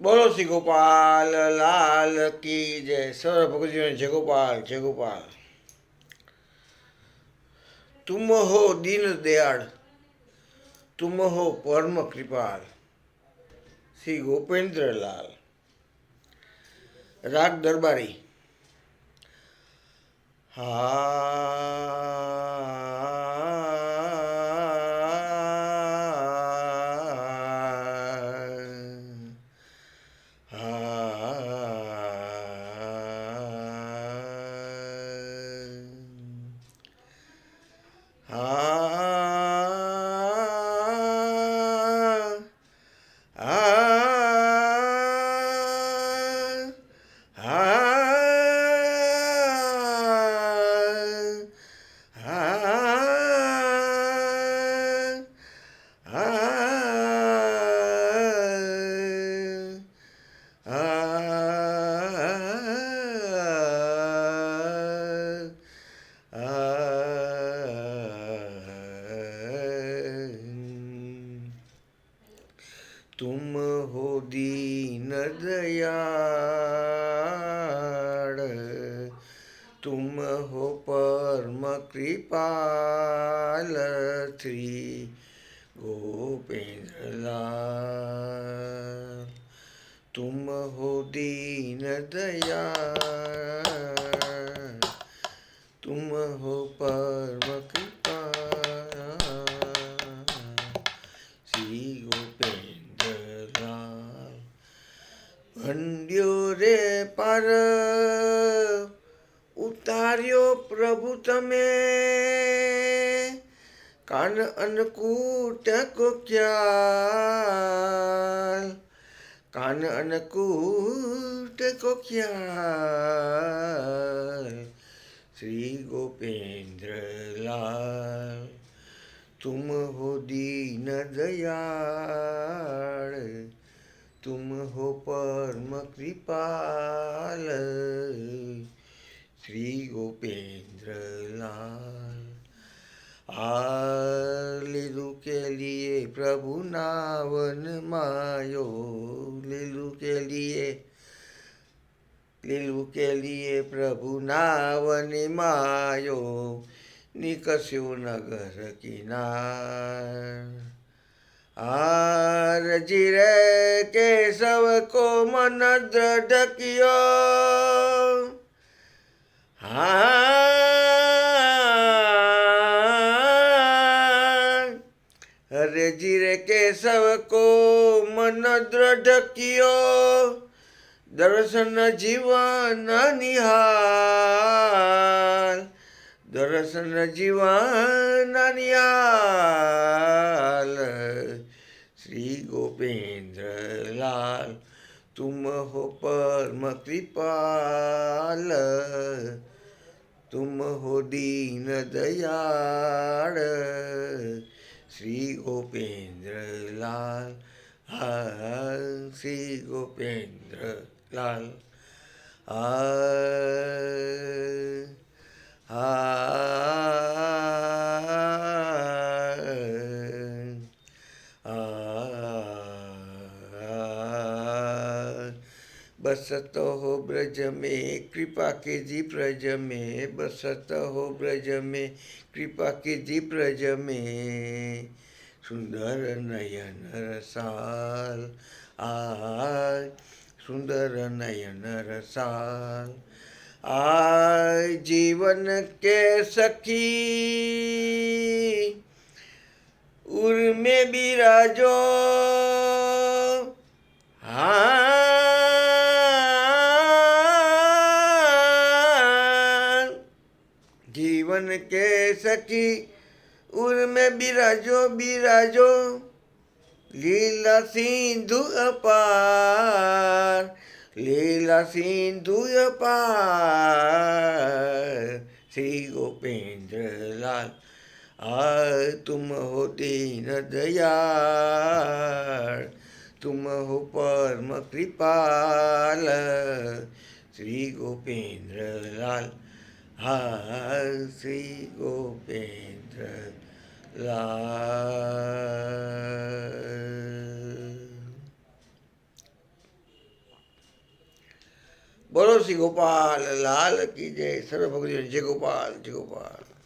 બોલો શ્રી ગોપાલ, લાલ કી જય. સર ભગતજીને જય ગોપાલ જય ગોપાલ. તુમ હો દીન દયાળ તુમ હો પરમ કૃપાલ શ્રી ગોપેન્દ્રલાલ. રાગ દરબારી. હા. ah, ah, ah, ah, ah. Dayal तुम हो परम कृपाल श्री गोपेंद्रलाल तुम हो दीन दयाळ खंडियों रे पर। उतारियो प्रभु तमे। कान अनकूट को क्या कान अनकूट को क्या श्री गोपेंद्र लाल, तुम हो दीन दे तुम हो परम कृपाल श्री गोपेंद्रलाल आ લીલું કે લીએ પ્રભુ નાવન માયો લીલું કે લીએ લીલું કે લીએ પ્રભુ નાવન માયો નિકસ્યો નગર કિનાર આરજી રે को मन दृढ़ कियो। हरे जीरे के सबको मन दृढ़ कियो। दर्शन जीवन निहार दर्शन जीवन निहार श्री गोपेंद्र लाल तुम हो परम कृपाल। तुम हो दीन दयाल। श्री गोपेंद्र लाल हाल श्री गोपेंद्र लाल हाल हाल। बसत हो ब्रज में, कृपा के जी ब्रज में, बसत हो ब्रज में, कृपा के जी ब्रज में। सुंदर नयन रसाल आय सुंदर नयन रसाल आय जीवन के सखी। उर में बिराजो हाँ। जीवन के सखी, उर में बिराजो बिराजो। लीला सिंधु अपार, लीला सिंधु अपार। श्री गोपेंद्र लाल आ तुम हो दीन दयाळ तुम हो परम कृपाल। श्री गोपेंद्र लाल શ્રી ગોપેન્દ્ર બોલો શ્રી ગોપાલ લાલ કી જય સર્વ ભગવાન જય ગોપાલ જય ગોપાલ.